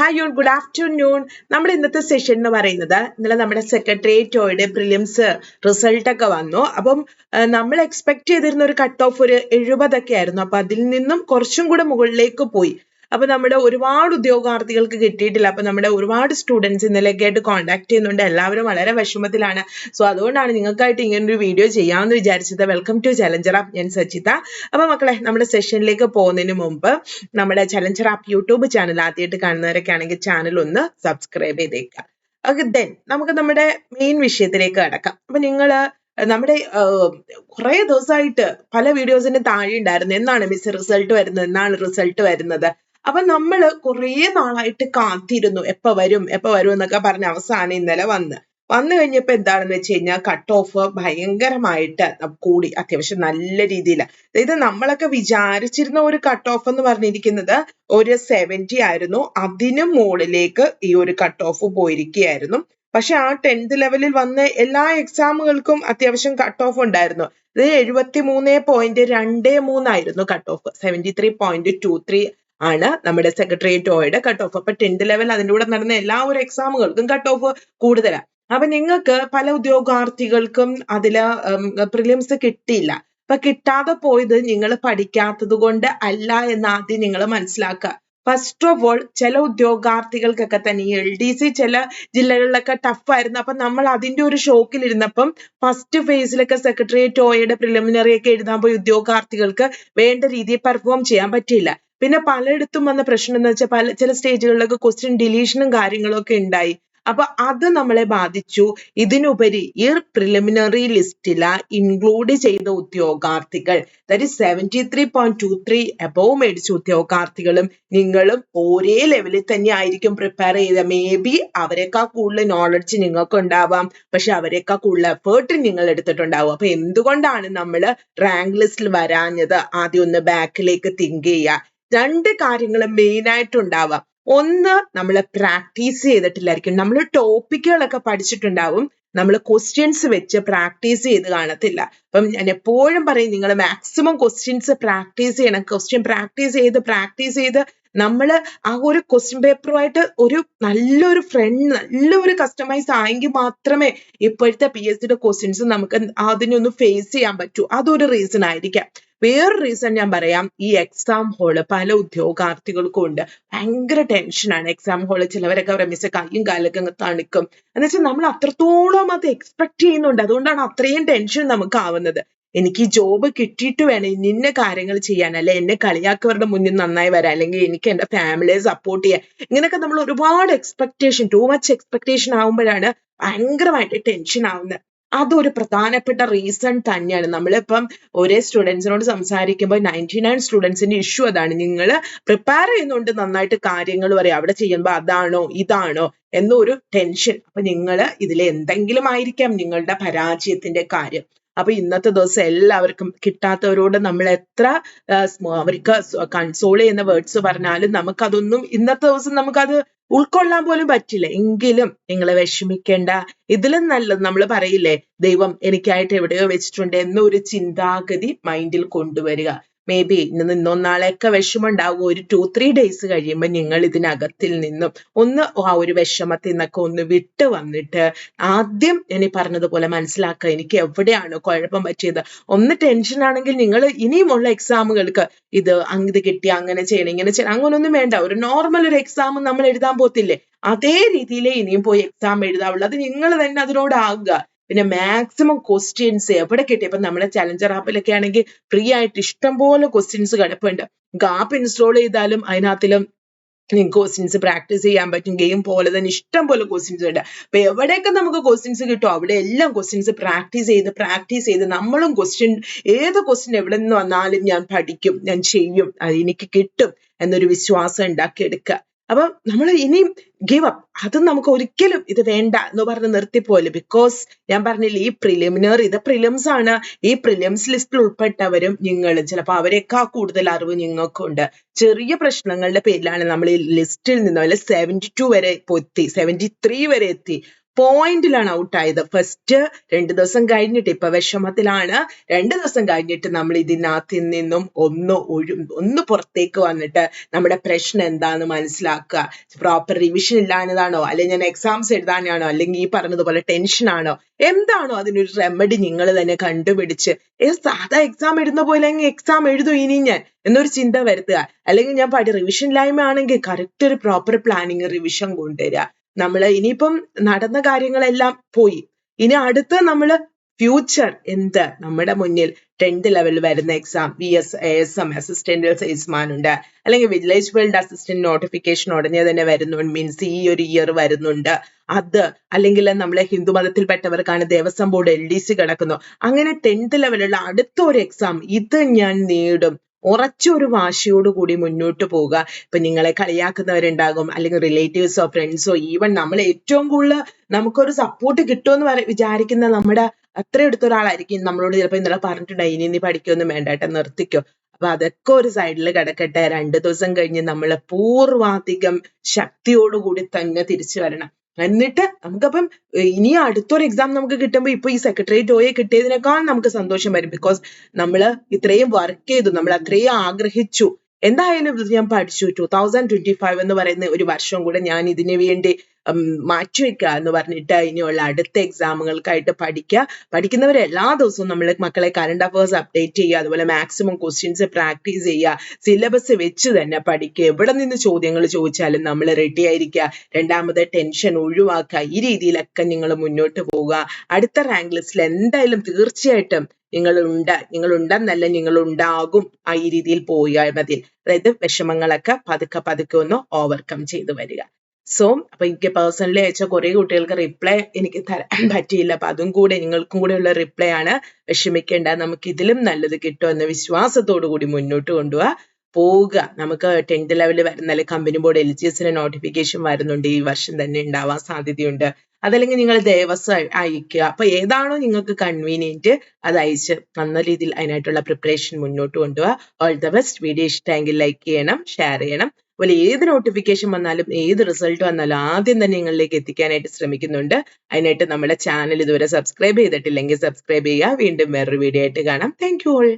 Hi y'all good afternoon നമ്മൾ ഇന്നത്തെ session എന്ന് പറയുന്നത് ഇന്നലെ നമ്മുടെ സെക്രട്ടേറിയറ്റോയുടെ പ്രിലിംസ് റിസൾട്ട് ഒക്കെ വന്നു. അപ്പം നമ്മൾ എക്സ്പെക്ട് ചെയ്തിരുന്ന ഒരു കട്ട് ഓഫ് ഒരു എഴുപതൊക്കെ ആയിരുന്നു. അപ്പൊ അതിൽ നിന്നും കുറച്ചും കൂടെ മുകളിലേക്ക് പോയി. അപ്പൊ നമ്മുടെ ഒരുപാട് ഉദ്യോഗാർത്ഥികൾക്ക് കിട്ടിയിട്ടില്ല. അപ്പൊ നമ്മുടെ ഒരുപാട് സ്റ്റുഡൻസ് ഇന്നലെയൊക്കെ ആയിട്ട് കോൺടാക്ട് ചെയ്യുന്നുണ്ട്. എല്ലാവരും വളരെ വിഷമത്തിലാണ്. സോ അതുകൊണ്ടാണ് നിങ്ങൾക്കായിട്ട് ഇങ്ങനെ ഒരു വീഡിയോ ചെയ്യാമെന്ന് വിചാരിച്ചത്. വെൽക്കം ടു ചലഞ്ചർ ആപ്പ് ഞാൻ സച്ചിത അപ്പൊ മക്കളെ നമ്മുടെ സെഷനിലേക്ക് പോകുന്നതിന് മുമ്പ് നമ്മുടെ ചലഞ്ചർ ആപ്പ് യൂട്യൂബ് ചാനൽ ആദ്യമായിട്ട് കാണുന്നവരൊക്കെ ആണെങ്കിൽ ചാനൽ ഒന്ന് സബ്സ്ക്രൈബ് ചെയ്തേക്കുക ഓക്കെ ദെൻ നമുക്ക് നമ്മുടെ മെയിൻ വിഷയത്തിലേക്ക് കടക്കാം. അപ്പൊ നിങ്ങൾ നമ്മുടെ കുറെ ദിവസമായിട്ട് പല വീഡിയോസിന് താഴെ ഉണ്ടായിരുന്നു. എന്നാണ് മിസ് റിസൾട്ട് വരുന്നത്? എന്നാണ് റിസൾട്ട് വരുന്നത്? അപ്പൊ നമ്മൾ കുറേ നാളായിട്ട് കാത്തിരുന്നു. എപ്പോ വരും എപ്പോ വരും എന്നൊക്കെ പറഞ്ഞ അവസാനം ഇന്നലെ വന്ന്. വന്നു കഴിഞ്ഞപ്പോ എന്താണെന്ന് വെച്ച് കഴിഞ്ഞാൽ കട്ട് ഓഫ് ഭയങ്കരമായിട്ട് കൂടി. അത്യാവശ്യം നല്ല രീതിയിൽ അതായത് നമ്മളൊക്കെ വിചാരിച്ചിരുന്ന ഒരു കട്ട് ഓഫ് എന്ന് പറഞ്ഞിരിക്കുന്നത് ഒരു സെവന്റി ആയിരുന്നു. അതിനു മുകളിലേക്ക് ഈ ഒരു കട്ട് ഓഫ് പോയിരിക്കുകയായിരുന്നു. പക്ഷെ ആ ടെൻത്ത് ലെവലിൽ വന്ന എല്ലാ എക്സാമുകൾക്കും അത്യാവശ്യം കട്ട് ഓഫ് ഉണ്ടായിരുന്നു. അത് എഴുപത്തി മൂന്ന് പോയിന്റ് രണ്ട് മൂന്നായിരുന്നു cut off seventy three point two three ആണ് നമ്മുടെ സെക്രട്ടേറിയറ്റ് ഓയുടെ കട്ട് ഓഫ് അപ്പൊ ടെൻത്ത് ലെവൽ അതിന്റെ കൂടെ നടന്ന എല്ലാ ഒരു എക്സാമുകൾക്കും കട്ട് ഓഫ് കൂടുതലാണ് അപ്പൊ നിങ്ങൾക്ക് പല ഉദ്യോഗാർത്ഥികൾക്കും അതിൽ പ്രിലിംസ് കിട്ടിയില്ല. അപ്പൊ കിട്ടാതെ പോയത് നിങ്ങൾ പഠിക്കാത്തത് കൊണ്ട് അല്ല എന്ന് ആദ്യം നിങ്ങൾ മനസ്സിലാക്കുക. ഫസ്റ്റ് ഓഫ് ഓൾ ചില ഉദ്യോഗാർത്ഥികൾക്കൊക്കെ തന്നെ എൽ ഡി സി ചില ജില്ലകളിലൊക്കെ ടഫ് ആയിരുന്നു. അപ്പൊ നമ്മൾ അതിന്റെ ഒരു ഷോക്കിൽ ഇരുന്നപ്പം ഫസ്റ്റ് ഫേസിലൊക്കെ സെക്രട്ടേറിയറ്റ് ഓയുടെ പ്രിലിമിനറി ഒക്കെ എഴുതാൻ പോയി ഉദ്യോഗാർത്ഥികൾക്ക് വേണ്ട രീതിയിൽ പെർഫോം ചെയ്യാൻ പറ്റിയില്ല. പിന്നെ പലയിടത്തും വന്ന പ്രശ്നം എന്ന് വെച്ചാൽ പല ചില സ്റ്റേജുകളിലൊക്കെ ക്വസ്റ്റ്യൻ ഡിലീഷനും കാര്യങ്ങളൊക്കെ ഉണ്ടായി അപ്പൊ അത് നമ്മളെ ബാധിച്ചു. ഇതിനുപരി ഈ പ്രിലിമിനറി ലിസ്റ്റില ഇൻക്ലൂഡ് ചെയ്ത ഉദ്യോഗാർത്ഥികൾ that is seventy three point two three above മേടിച്ച ഉദ്യോഗാർത്ഥികളും നിങ്ങളും ഒരേ ലെവലിൽ തന്നെ ആയിരിക്കും പ്രിപ്പയർ ചെയ്ത. മേ ബി അവരെക്കാൾ കൂടുതൽ നോളജ് നിങ്ങൾക്ക് ഉണ്ടാവാം പക്ഷെ അവരെക്കാൾ കൂടുതൽ എഫേർട്ട് നിങ്ങൾ എടുത്തിട്ടുണ്ടാവും. അപ്പൊ എന്തുകൊണ്ടാണ് നമ്മൾ റാങ്ക് ലിസ്റ്റിൽ വരാഞ്ഞത്? ആദ്യം ഒന്ന് ബാക്കിലേക്ക് തിങ്ക് ചെയ്യുക രണ്ട് കാര്യങ്ങൾ മെയിൻ ഉണ്ടാവുക ഒന്ന് നമ്മൾ പ്രാക്ടീസ് ചെയ്തിട്ടില്ലായിരിക്കും. നമ്മൾ ടോപ്പിക്കുകളൊക്കെ പഠിച്ചിട്ടുണ്ടാവും. നമ്മൾ ക്വസ്റ്റ്യൻസ് വെച്ച് പ്രാക്ടീസ് ചെയ്ത് കാണത്തില്ല. അപ്പം ഞാൻ എപ്പോഴും പറയും നിങ്ങൾ മാക്സിമം ക്വസ്റ്റ്യൻസ് പ്രാക്ടീസ് ചെയ്യണം. ക്വസ്റ്റ്യൻ പ്രാക്ടീസ് ചെയ്ത് പ്രാക്ടീസ് ചെയ്ത് നമ്മൾ ആ ഒരു ക്വസ്റ്റ്യൻ പേപ്പറുമായിട്ട് ഒരു നല്ലൊരു ഫ്രണ്ട് നല്ലൊരു കസ്റ്റമൈസ് ആയെങ്കിൽ മാത്രമേ ഇപ്പോഴത്തെ പി എസ് സിയുടെ ക്വസ്റ്റ്യൻസ് നമുക്ക് അതിനൊന്ന് ഫേസ് ചെയ്യാൻ പറ്റൂ. അതൊരു റീസൺ ആയിരിക്കാം. വേറൊരു റീസൺ ഞാൻ പറയാം. ഈ എക്സാം ഹോൾ പല ഉദ്യോഗാർത്ഥികൾക്കും ഉണ്ട്. ഭയങ്കര ടെൻഷനാണ് എക്സാം ഹോൾ ചിലവരൊക്കെ മിസ് കയ്യും കാലൊക്കെ തണുക്കും. എന്ന് വെച്ചാൽ നമ്മൾ അത്രത്തോളം അത് എക്സ്പെക്ട് ചെയ്യുന്നുണ്ട്. അതുകൊണ്ടാണ് അത്രയും ടെൻഷൻ നമുക്ക് ആവുന്നത്. എനിക്ക് ഈ ജോബ് കിട്ടിയിട്ട് വേണം ഇന്ന കാര്യങ്ങൾ ചെയ്യാൻ. അല്ലെ എന്നെ കളിയാക്കവരുടെ മുന്നിൽ നന്നായി വരാൻ. അല്ലെങ്കിൽ എനിക്ക് എന്റെ ഫാമിലിയെ സപ്പോർട്ട് ചെയ്യാൻ. ഇങ്ങനെയൊക്കെ നമ്മൾ ഒരുപാട് എക്സ്പെക്ടേഷൻ ടു മച്ച് എക്സ്പെക്ടേഷൻ ആവുമ്പോഴാണ് ഭയങ്കരമായിട്ട് ടെൻഷൻ ആവുന്നത് അതൊരു പ്രധാനപ്പെട്ട റീസൺ തന്നെയാണ്. നമ്മളിപ്പം ഒരേ സ്റ്റുഡൻസിനോട് സംസാരിക്കുമ്പോൾ നയന്റി നയൻ സ്റ്റുഡൻസിന്റെ ഇഷ്യൂ അതാണ്. നിങ്ങൾ പ്രിപ്പയർ ചെയ്യുന്നുണ്ട് നന്നായിട്ട് കാര്യങ്ങൾ പറയാം. അവിടെ ചെയ്യുമ്പോൾ അതാണോ ഇതാണോ എന്നൊരു ടെൻഷൻ അപ്പൊ നിങ്ങൾ ഇതിൽ എന്തെങ്കിലും ആയിരിക്കാം നിങ്ങളുടെ പരാജയത്തിന്റെ കാര്യം. അപ്പൊ ഇന്നത്തെ ദിവസം എല്ലാവർക്കും കിട്ടാത്തവരോട് നമ്മൾ എത്ര അവർക്ക് കൺസോൾ ചെയ്യുന്ന വേർഡ്സ് പറഞ്ഞാലും നമുക്കതൊന്നും ഇന്നത്തെ ദിവസം നമുക്കത് ഉൾക്കൊള്ളാൻ പോലും പറ്റില്ല. എങ്കിലും നിങ്ങൾ വിഷമിക്കേണ്ട. ഇതിലും നല്ലത് നമ്മൾ പറയില്ലേ ദൈവം എനിക്കായിട്ട് എവിടെയോ വെച്ചിട്ടുണ്ട് എന്നൊരു ചിന്താഗതി മൈൻഡിൽ കൊണ്ടുവരിക. മേ ബി ഇന്ന് ഇന്നോ നാളെയൊക്കെ വിഷമമുണ്ടാകും. ഒരു ടു ത്രീ ഡേയ്സ് കഴിയുമ്പോൾ നിങ്ങൾ ഇതിനകത്തിൽ നിന്നും ഒന്ന് ആ ഒരു വിഷമത്തിൽ നിന്നൊക്കെ ഒന്ന് വിട്ട് വന്നിട്ട് ആദ്യം ഞാൻ ഈ പറഞ്ഞതുപോലെ മനസ്സിലാക്കുക എനിക്ക് എവിടെയാണ് കുഴപ്പം പറ്റിയത്. ഒന്ന് ടെൻഷൻ ആണെങ്കിൽ നിങ്ങൾ ഇനിയുമുള്ള എക്സാമുകൾക്ക് ഇത് ഇത് കിട്ടി അങ്ങനെ ചെയ്യണം ഇങ്ങനെ ചെയ്യണം അങ്ങനൊന്നും വേണ്ട. ഒരു നോർമൽ ഒരു എക്സാം നമ്മൾ എഴുതാൻ പോത്തില്ലേ അതേ രീതിയിലേ ഇനിയും പോയി എക്സാം എഴുതാവുള്ളൂ. അത് നിങ്ങൾ തന്നെ അതിനോടാകുക പിന്നെ മാക്സിമം ക്വസ്റ്റ്യൻസ് എവിടെ കിട്ടി? ഇപ്പൊ നമ്മുടെ ചലഞ്ചർ ആപ്പിലൊക്കെ ആണെങ്കിൽ ഫ്രീ ആയിട്ട് ഇഷ്ടംപോലെ ക്വസ്റ്റ്യൻസ് കിടപ്പുണ്ട്. ആപ്പ് ഇൻസ്റ്റാൾ ചെയ്താലും അതിനകത്തിലും നിങ്ങൾക്ക് ക്വസ്റ്റ്യൻസ് പ്രാക്ടീസ് ചെയ്യാൻ പറ്റും. ഗെയിം പോലെ തന്നെ ഇഷ്ടം പോലെ ക്വസ്റ്റ്യൻസ് ഉണ്ട്. അപ്പൊ എവിടെയൊക്കെ നമുക്ക് ക്വസ്റ്റ്യൻസ് കിട്ടും? അവിടെ എല്ലാം ക്വസ്റ്റ്യൻസ് പ്രാക്ടീസ് ചെയ്ത് പ്രാക്ടീസ് ചെയ്ത് നമ്മളും ക്വസ്റ്റ്യൻ ഏത് ക്വസ്റ്റ്യൻ എവിടെ നിന്ന് വന്നാലും ഞാൻ പഠിക്കും ഞാൻ ചെയ്യും. എനിക്ക് കിട്ടും എന്നൊരു വിശ്വാസം ഉണ്ടാക്കിയെടുക്കുക. അപ്പൊ നമ്മൾ ഇനിയും ഗീവ് അപ്പ് അത് നമുക്ക് ഒരിക്കലും ഇത് വേണ്ട എന്ന് പറഞ്ഞ് നിർത്തിപ്പോലെ ബിക്കോസ് ഞാൻ പറഞ്ഞില്ലേ ഈ പ്രിലിമിനറി ഇത് പ്രിലിംസ് ആണ് ഈ പ്രിലിംസ് ലിസ്റ്റിൽ ഉൾപ്പെട്ടവരും നിങ്ങൾ ചിലപ്പോൾ അവരെക്കാൾ കൂടുതൽ അറിവ് നിങ്ങൾക്കുണ്ട്. ചെറിയ പ്രശ്നങ്ങളുടെ പേരിലാണ് നമ്മൾ ഈ ലിസ്റ്റിൽ നിന്ന് അല്ലെ സെവന്റി ടു വരെ എത്തി. സെവന്റി ത്രീ വരെ എത്തി. പോയിന്റിലാണ് ഔട്ടായത്. ഫസ്റ്റ് രണ്ട് ദിവസം കഴിഞ്ഞിട്ട് ഇപ്പൊ വിഷമത്തിലാണ്. രണ്ട് ദിവസം കഴിഞ്ഞിട്ട് നമ്മൾ ഇതിനകത്ത് നിന്നും ഒന്ന് ഒഴു ഒന്ന് പുറത്തേക്ക് വന്നിട്ട് നമ്മുടെ പ്രശ്നം എന്താന്ന് മനസ്സിലാക്കുക. പ്രോപ്പർ റിവിഷൻ ഇല്ലാഞ്ഞതാണോ അല്ലെങ്കിൽ ഞാൻ എക്സാംസ് എഴുതാനാണോ? അല്ലെങ്കിൽ ഈ പറഞ്ഞതുപോലെ ടെൻഷൻ ആണോ? എന്താണോ അതിനൊരു റെമഡി നിങ്ങൾ തന്നെ കണ്ടുപിടിച്ച്. സാധാ എക്സാം എഴുതുന്ന പോലെ എക്സാം എഴുതും ഇനി ഞാൻ എന്നൊരു ചിന്ത വരുത്തുക. അല്ലെങ്കിൽ ഞാൻ പഠി റിവിഷൻ ഇല്ലായ്മ ആണെങ്കിൽ കറക്റ്റ് ഒരു പ്രോപ്പർ പ്ലാനിങ് റിവിഷൻ കൊണ്ടുവരിക. നമ്മൾ ഇനിയിപ്പം നടന്ന കാര്യങ്ങളെല്ലാം പോയി. ഇനി അടുത്ത നമ്മൾ ഫ്യൂച്ചർ എന്ത്? നമ്മുടെ മുന്നിൽ ടെൻത്ത് ലെവലിൽ വരുന്ന exam V S A S M assistant salesman ഉണ്ട്. അല്ലെങ്കിൽ വില്ലേജ് വേൾഡ് അസിസ്റ്റന്റ് നോട്ടിഫിക്കേഷൻ ഉടനെ തന്നെ വരുന്നുണ്ട് മീൻസ് ഈ ഒരു ഇയർ വരുന്നുണ്ട്. അത് അല്ലെങ്കിൽ നമ്മളെ Hindu മതത്തിൽപ്പെട്ടവർക്കാണ് Devaswom board L D C കിടക്കുന്നു. അങ്ങനെ ടെൻത്ത് ലെവലുള്ള അടുത്ത ഒരു എക്സാം ഇത് ഞാൻ നേടും. ഉറച്ചൊരു വാശിയോടുകൂടി മുന്നോട്ട് പോവുക. ഇപ്പൊ നിങ്ങളെ കളിയാക്കുന്നവരുണ്ടാകും അല്ലെങ്കിൽ റിലേറ്റീവ്സോ ഫ്രണ്ട്സോ ഈവൻ നമ്മൾ ഏറ്റവും കൂടുതൽ നമുക്കൊരു സപ്പോർട്ട് കിട്ടുമെന്ന് പറ വിചാരിക്കുന്ന നമ്മുടെ അത്ര എടുത്ത ഒരാളായിരിക്കും നമ്മളോട് ചിലപ്പോൾ ഇന്നലെ പറഞ്ഞിട്ടുണ്ടായി ഇനി നീ പഠിക്കൊന്നും വേണ്ട കേട്ടോ നിർത്തിക്കോ. അപ്പൊ അതൊക്കെ ഒരു സൈഡിൽ കിടക്കട്ടെ. രണ്ടു ദിവസം കഴിഞ്ഞ് നമ്മൾ പൂർവാധികം ശക്തിയോടുകൂടി തന്നെ തിരിച്ചു വരണം. എന്നിട്ട് നമുക്കപ്പം ഇനി അടുത്തൊരു എക്സാം നമുക്ക് കിട്ടുമ്പോൾ ഇപ്പൊ ഈ സെക്രട്ടേറിയറ്റ് ഓയെ കിട്ടിയതിനേക്കാൾ നമുക്ക് സന്തോഷം വരും. ബിക്കോസ് നമ്മൾ ഇത്രയും വർക്ക് ചെയ്തു നമ്മൾ അത്രയും ആഗ്രഹിച്ചു. എന്തായാലും ഇത് ഞാൻ പഠിച്ചു. ടൂ തൗസൻഡ് ട്വന്റി ഫൈവ് എന്ന് പറയുന്ന ഒരു വർഷം കൂടെ ഞാൻ ഇതിനു വേണ്ടി മാറ്റിവെക്കുക എന്ന് പറഞ്ഞിട്ട് ഇനിയുള്ള അടുത്ത എക്സാമുകൾക്കായിട്ട് പഠിക്കുക പഠിക്കുന്നവർ എല്ലാ ദിവസവും നമ്മൾ മക്കളെ കറണ്ട് അഫയേഴ്സ് അപ്ഡേറ്റ് ചെയ്യുക അതുപോലെ മാക്സിമം ക്വസ്റ്റ്യൻസ് പ്രാക്ടീസ് ചെയ്യുക സിലബസ് വെച്ച് തന്നെ പഠിക്കുക. എവിടെ നിന്ന് ചോദ്യങ്ങൾ ചോദിച്ചാലും നമ്മൾ റെഡി ആയിരിക്കുക. രണ്ടാമത് ടെൻഷൻ ഒഴിവാക്കുക. ഈ രീതിയിലൊക്കെ നിങ്ങൾ മുന്നോട്ട് പോവുക. അടുത്ത റാങ്ക് ലിസ്റ്റിൽ എന്തായാലും തീർച്ചയായിട്ടും നിങ്ങൾ ഉണ്ട് നിങ്ങൾ ഉണ്ടാകും ആ ഈ രീതിയിൽ പോയാൽ മതി അതായത് വിഷമങ്ങളൊക്കെ പതുക്കെ പതുക്കെ ഒന്ന് ഓവർകം ചെയ്തു വരിക. സോ അപ്പൊ എനിക്ക് പേഴ്സണലി അയച്ച കുറെ കുട്ടികൾക്ക് റിപ്ലൈ എനിക്ക് തരാൻ പറ്റിയില്ല. അപ്പൊ അതും കൂടെ നിങ്ങൾക്കും കൂടെ ഉള്ള റിപ്ലൈ ആണ്. വിഷമിക്കേണ്ട നമുക്ക് ഇതിലും നല്ലത് കിട്ടുമെന്ന വിശ്വാസത്തോടു കൂടി മുന്നോട്ട് കൊണ്ടുപോവാ. പോവുക. നമുക്ക് ടെൻത്ത് ലെവലിൽ വരുന്ന അല്ലെങ്കിൽ കമ്പനി ബോർഡ് എൽ ജി എസിന്റെ നോട്ടിഫിക്കേഷൻ വരുന്നുണ്ട്. ഈ വർഷം തന്നെ ഉണ്ടാവാൻ സാധ്യതയുണ്ട്. അതല്ലെങ്കിൽ നിങ്ങൾ ദേവസ്വം അയക്കുക അപ്പൊ ഏതാണോ നിങ്ങൾക്ക് കൺവീനിയന്റ് അത് അയച്ച് നല്ല രീതിയിൽ അതിനായിട്ടുള്ള പ്രിപ്പറേഷൻ മുന്നോട്ട് കൊണ്ടുപോകുക ഓൾ ദ ബെസ്റ്റ് വീഡിയോ ഇഷ്ടമെങ്കിൽ ലൈക്ക് ചെയ്യണം ഷെയർ ചെയ്യണം. അതുപോലെ ഏത് നോട്ടിഫിക്കേഷൻ വന്നാലും ഏത് റിസൾട്ട് വന്നാലും ആദ്യം തന്നെ നിങ്ങളിലേക്ക് എത്തിക്കാനായിട്ട് ശ്രമിക്കുന്നുണ്ട്. അതിനായിട്ട് നമ്മുടെ ചാനൽ ഇതുവരെ സബ്സ്ക്രൈബ് ചെയ്തിട്ടില്ലെങ്കിൽ സബ്സ്ക്രൈബ് ചെയ്യുക. വീണ്ടും വേറൊരു വീഡിയോ ആയിട്ട് കാണാം. Thank you all